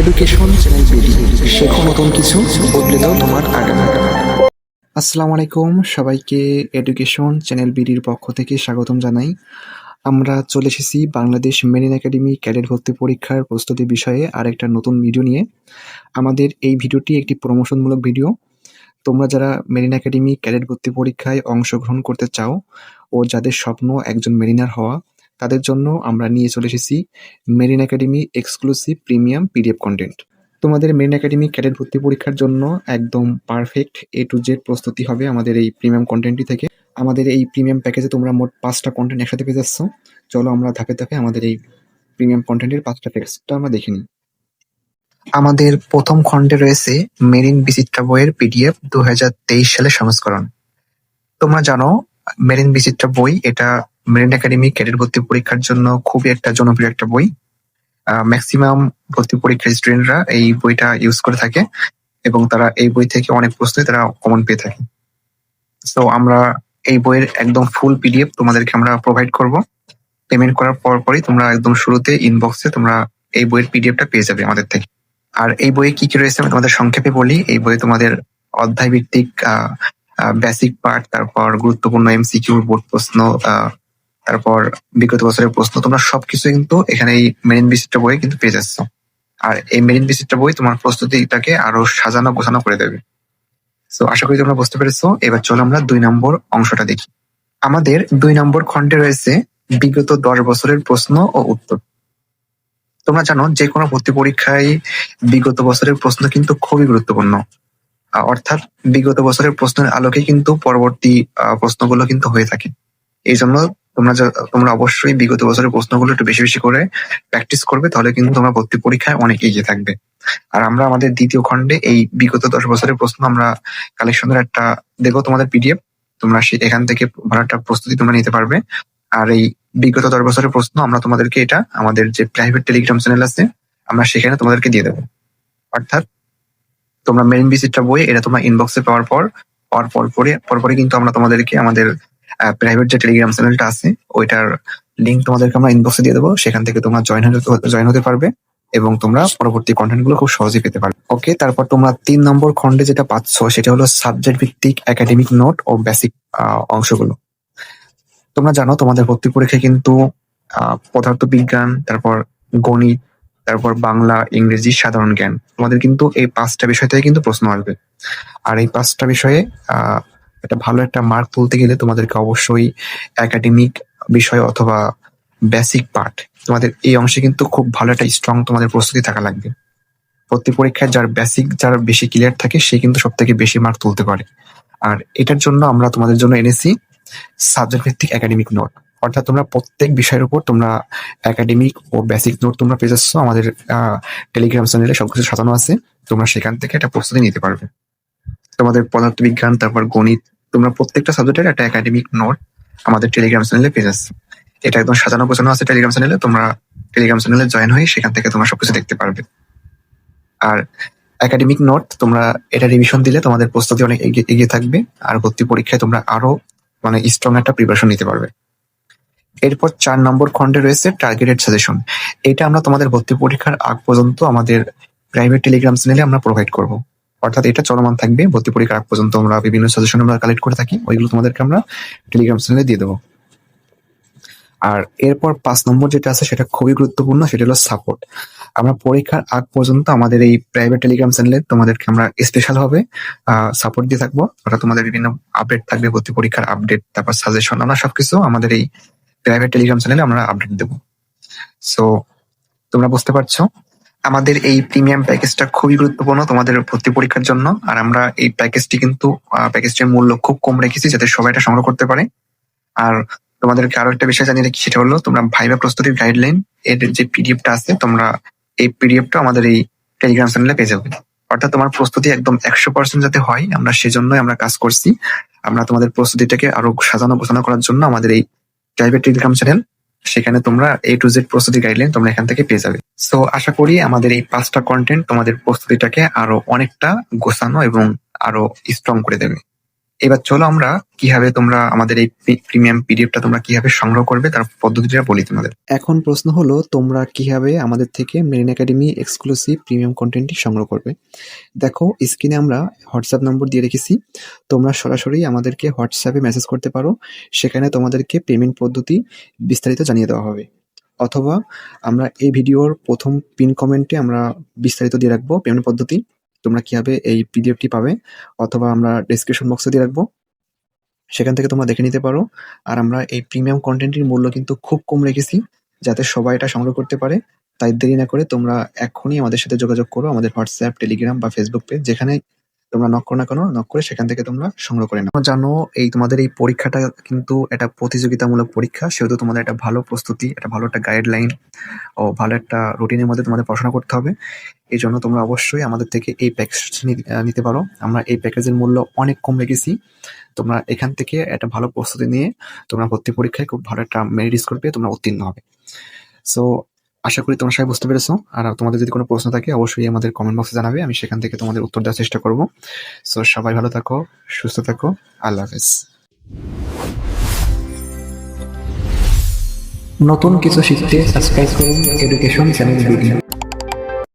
Education শেখো নতুন কিছু, বদলে দাও তোমার আগামী আসসালামু আলাইকুম, সবাইকে এডুকেশন চ্যানেল বিডির পক্ষ থেকে স্বাগতম জানাই। আমরা চলে এসেছি বাংলাদেশ মেরিন একাডেমি ক্যাডেট ভর্তি পরীক্ষার প্রস্তুতি বিষয়ে আরেকটা নতুন ভিডিও নিয়ে। আমাদের এই ভিডিওটি একটি প্রমোশনমূলক ভিডিও তোমরা যারা মেরিন একাডেমি ক্যাডেট ভর্তি পরীক্ষায় অংশগ্রহণ করতে চাও ও যাদের স্বপ্ন একজন মেরিনার হওয়া তাদের জন্য আমরা নিয়ে চলে এসেছি marine academy exclusive premium PDF content. তোমাদের মেরিন একাডেমি ক্যাডেট ভর্তি পরীক্ষার জন্য একদম পারফেক্ট এ টু জেড প্রস্তুতি হবে আমাদের এই প্রিমিয়াম কন্টেন্টটি থেকে। আমাদের এই প্রিমিয়াম প্যাকেজে তোমরা মোট পাঁচটা কন্টেন্ট একসাথে পেয়ে যাচ্ছ। চলো আমরা ধাপে ধাপে আমাদের এই প্রিমিয়াম কন্টেন্টের পাঁচটা প্যাকেজটা আমরা দেখে নিই। আমাদের প্রথম খণ্ডে রয়েছে মেরিন বিচিত্রা বইয়ের পিডিএফ দু সালের সংস্করণ। তোমরা জানো মেরিন বিচিত্রা বই এটা মেরিন একাডেমি ক্যাডেট ভর্তি পরীক্ষার জন্য খুবই একটা জনপ্রিয় একটা বই। ম্যাক্সিমাম ভর্তি পরীক্ষার স্টুডেন্টরা এই বইটা ইউজ করে থাকে এবং তারা এই বই থেকে অনেক প্রশ্নই তারা কমন পেয়ে থাকে। তো আমরা এই বইয়ের একদম ফুল পিডিএফ তোমাদেরকে আমরা প্রোভাইড করব। পেমেন্ট করার পর পরই তোমরা একদম শুরুতে ইনবক্সে তোমরা এই বইয়ের পিডিএফটা পেয়ে যাবে আমাদের থেকে। আর এই বইয়ে কি কি রয়েছে আমি তোমাদের সংক্ষেপে বলি। এই বইয়ে তোমাদের অধ্যায় ভিত্তিক বেসিক পার্ট তারপর গুরুত্বপূর্ণ এমসিকিউ বোর্ড প্রশ্ন তারপর বিগত বছরের প্রশ্ন, তোমরা সবকিছু কিন্তু এখানে এই মেরিন বিচিত্র বই কিন্তু পেয়ে যাচ্ছ। আর এই মেরিন বিচিত্র বই তোমার প্রস্তুতিটাকে আরও সাজানো, গোছানো করে দেবে। তো আশা করি তোমরা বুঝতে পেরেছ। এবার চলো আমরা দুই নম্বর অংশটা দেখি। আমাদের দুই নম্বর খণ্ডে রয়েছে বিগত দশ বছরের প্রশ্ন ও উত্তর। তোমরা জানো যে কোনো ভর্তি পরীক্ষায় বিগত বছরের প্রশ্ন কিন্তু খুবই গুরুত্বপূর্ণ। অর্থাৎ বিগত বছরের প্রশ্নের আলোকে কিন্তু পরবর্তী প্রশ্নগুলো কিন্তু হয়ে থাকে। এই জন্য তোমরা তোমরা অবশ্যই বিগত বছরের প্রশ্নগুলো একটু বেশি বেশি করে প্র্যাকটিস করবে, তাহলে কিন্তু তোমরা ভর্তি পরীক্ষায় অনেক এগিয়ে থাকবে। আর আমরা আমাদের দ্বিতীয় খণ্ডে এই বিগত দশ বছরের প্রশ্ন আমরা কালেকশনের একটা দেখো তোমাদের পিডিএফ তোমরা সে, এখান থেকে ভালো একটা প্রস্তুতি তোমরা নিতে পারবে। আর এই বিগত দশ বছরের প্রশ্ন আমরা তোমাদেরকে এটা, আমাদের যে প্রাইভেট টেলিগ্রাম চ্যানেল আছে, আমরা সেখানে তোমাদেরকে দিয়ে দেবো। অর্থাৎ তোমরা মেরিন ভিজিটটা বই এটা তোমরা ইনবক্সে পাওয়ার পর পাওয়ার পর পরে পরপরে কিন্তু আমরা তোমাদেরকে আমাদের প্রাইভেট যে টেলিগ্রাম চ্যানেলটা আছে ওইটার লিঙ্ক তোমাদেরকে আমরা ইনবক্সে দিয়ে দেবো। সেখান থেকে তোমরা জয়েন জয়েন হতে পারবে এবং তোমরা পরবর্তী কন্টেন্টগুলো খুব সহজেই পেতে পারবে। ওকে তারপর তোমরা তিন নম্বর খণ্ডে যেটা পাচ্ছ সেটা হলো সাবজেক্ট ভিত্তিক একাডেমিক নোট ও বেসিক অংশগুলো। তোমরা জানো তোমাদের ভর্তি পরীক্ষায় কিন্তু আহ, পদার্থবিজ্ঞান তারপর গণিত তারপর বাংলা ইংরেজি সাধারণ জ্ঞান। তোমাদের কিন্তু এই পাঁচটা বিষয় থেকে কিন্তু প্রশ্ন আসবে। আর এই পাঁচটা বিষয়ে একটা ভালো একটা মার্ক তুলতে গেলে তোমাদেরকে অবশ্যই একাডেমিক বিষয় অথবা বেসিক পার্ট তোমাদের এই অংশে কিন্তু খুব ভালো একটা স্ট্রং তোমাদের প্রস্তুতি থাকা লাগবে। ভর্তি পরীক্ষায় যার বেসিক যার বেশি ক্লিয়ার থাকে, সে কিন্তু সব থেকে বেশি মার্ক তুলতে পারে। আর এটার জন্য আমরা তোমাদের জন্য এনেছি সাবজেক্ট ভিত্তিক একাডেমিক নোট অর্থাৎ তোমরা প্রত্যেক বিষয়ের উপর তোমরা একাডেমিক ও বেসিক নোট তোমরা পেয়ে যাচ্ছ। আমাদের টেলিগ্রাম চ্যানেলে সবকিছু সাজানো আছে। তোমরা সেখান থেকে একটা প্রস্তুতি নিতে পারবে। তোমাদের পদার্থবিজ্ঞান, তারপর গণিত তোমরা প্রত্যেকটা সাবজেক্টের একটা একাডেমিক নোট আমাদের টেলিগ্রাম চ্যানেলে পেয়ে যাচ্ছ। এটা একদম সাজানো গোছানো আছে টেলিগ্রাম চ্যানেলে তোমরা টেলিগ্রাম চ্যানেলে জয়েন হয়ে সেখান থেকে তোমরা সবকিছু দেখতে পারবে। আর একাডেমিক নোট তোমরা এটা রিভিশন দিলে তোমাদের প্রস্তুতি অনেক এগিয়ে থাকবে। আর ভর্তি পরীক্ষায় তোমরা আরও মানে স্ট্রং একটা প্রিপারেশন নিতে পারবে। এরপর চার নম্বর খণ্ডে রয়েছে টার্গেটেড সাজেশন এটা আমরা তোমাদের ভর্তি পরীক্ষার আগ পর্যন্ত আমাদের প্রাইভেট টেলিগ্রাম চ্যানেলে আমরা প্রোভাইড করব। অর্থাৎ এটা চলমান থাকবে। ভর্তি পরীক্ষার আগ পর্যন্ত আমরা বিভিন্ন সাজেশন আমরা কালেক্ট করে থাকি। ওইগুলো তোমাদেরকে আমরা টেলিগ্রাম চ্যানেলে দিয়ে দেবো। আর এরপর পাঁচ নম্বর যেটা আছে সেটা খুবই গুরুত্বপূর্ণ, সেটা হলো সাপোর্ট আমরা পরীক্ষার আগ পর্যন্ত আমাদের এই প্রাইভেট টেলিগ্রাম চ্যানেলে তোমাদেরকে আমরা স্পেশাল ভাবে সাপোর্ট দিয়ে থাকব। ওটা তোমাদের বিভিন্ন আপডেট থাকবে, ভর্তি পরীক্ষার আপডেট তারপর সাজেশন আমরা সবকিছু আমাদের এই প্রাইভেট টেলিগ্রাম চ্যানেলে আমরা আপডেট দেবো। সো তোমরা বুঝতে পারছ? আমাদের এই প্রিমিয়াম প্যাকেজটা খুবই গুরুত্বপূর্ণ তোমাদের ভর্তি পরীক্ষার জন্য। আর আমরা এই প্যাকেজটি কিন্তু প্যাকেজটির মূল্য খুব কম রেখেছি যাতে সবাই এটা সংগ্রহ করতে পারে। আর তোমাদেরকে আরও একটা বিষয় জানিয়ে রাখি, সেটা হলো তোমরা ভাইবা প্রস্তুতির গাইডলাইন এর যে পিডিএফটা আছে, তোমরা এই পিডিএফটা আমাদের এই টেলিগ্রাম চ্যানেলে পেয়ে যাবে। অর্থাৎ তোমার প্রস্তুতি একদম একশো পার্সেন্ট যাতে হয়, আমরা সেজন্যই আমরা কাজ করছি। আমরা তোমাদের প্রস্তুতিটাকে আরও সাজানো গোছানো করার জন্য আমাদের এই প্রাইভেট টেলিগ্রাম চ্যানেল সেখানে তোমরা এ টু জেড প্রস্তুতি গাইডলাইন তোমরা এখান থেকে পেয়ে যাবে। সো আশা করি আমাদের এই পাঁচটা কন্টেন্ট তোমাদের প্রস্তুতিটাকে আরও অনেকটা গোছানো এবং আরও স্ট্রং করে দেবে। এবার চলো আমরা কীভাবে তোমরা আমাদের এই প্রিমিয়াম পিডিএফটা তোমরা কীভাবে সংগ্রহ করবে, তার পদ্ধতিটা বলি তোমাদের। এখন প্রশ্ন হলো, তোমরা কীভাবে আমাদের থেকে মেরিন একাডেমি এক্সক্লুসিভ প্রিমিয়াম কন্টেন্টটি সংগ্রহ করবে? দেখো স্ক্রিনে আমরা হোয়াটসঅ্যাপ নম্বর দিয়ে রেখেছি। তোমরা সরাসরি আমাদেরকে হোয়াটসঅ্যাপে মেসেজ করতে পারো। সেখানে তোমাদেরকে পেমেন্ট পদ্ধতি বিস্তারিত জানিয়ে দেওয়া হবে। অথবা আমরা এই ভিডিওর প্রথম পিন কমেন্টে আমরা বিস্তারিত দিয়ে রাখব পেমেন্ট পদ্ধতি। তোমরা কীভাবে এই পিডিএফটি পাবে, অথবা আমরা ডিসক্রিপশন বক্সে দিয়ে রাখব। সেখান থেকে তোমরা দেখে নিতে পারো। আর আমরা এই প্রিমিয়াম কন্টেন্টের মূল্য কিন্তু খুব কম রেখেছি, যাতে সবাই এটা সংগ্রহ করতে পারে। তাই দেরি না করে তোমরা এখনই আমাদের সাথে যোগাযোগ করো আমাদের হোয়াটসঅ্যাপ টেলিগ্রাম বা ফেসবুক পেজ যেখানে তোমরা নক করো না কেন? নক করে সেখান থেকে তোমরা সংগ্রহ করে নাও। জানো, এই তোমাদের এই পরীক্ষাটা কিন্তু একটা প্রতিযোগিতামূলক পরীক্ষা, সেহেতু তোমাদের একটা ভালো প্রস্তুতি, একটা ভালো একটা গাইডলাইন ও ভালো একটা রুটিনের মধ্যে তোমাদের পড়াশোনা করতে হবে। এই জন্য তোমরা অবশ্যই আমাদের থেকে এই প্যাকেজ নিতে পারো। আমরা এই প্যাকেজের মূল্য অনেক কম রেখেছি। তোমরা এখান থেকে একটা ভালো প্রস্তুতি নিয়ে তোমরা ভর্তি পরীক্ষায় খুব ভালো একটা মেরিট স্কোর পেয়ে তোমরা উত্তীর্ণ হবে। সো আশা করি তোমরা সবাই বুঝতে পেরেছ। আর তোমাদের যদি কোনো প্রশ্ন থাকে, অবশ্যই আমাদের কমেন্ট বক্সে জানাবে। আমি সেখান থেকে তোমাদের উত্তর দেওয়ার চেষ্টা করব। সো সবাই ভালো থাকো, সুস্থ থাকো। আল্লাহ হাফেজ। নতুন কিছু শিখতে সাবস্ক্রাইব করুন এডুকেশন চ্যানেল ভিডিও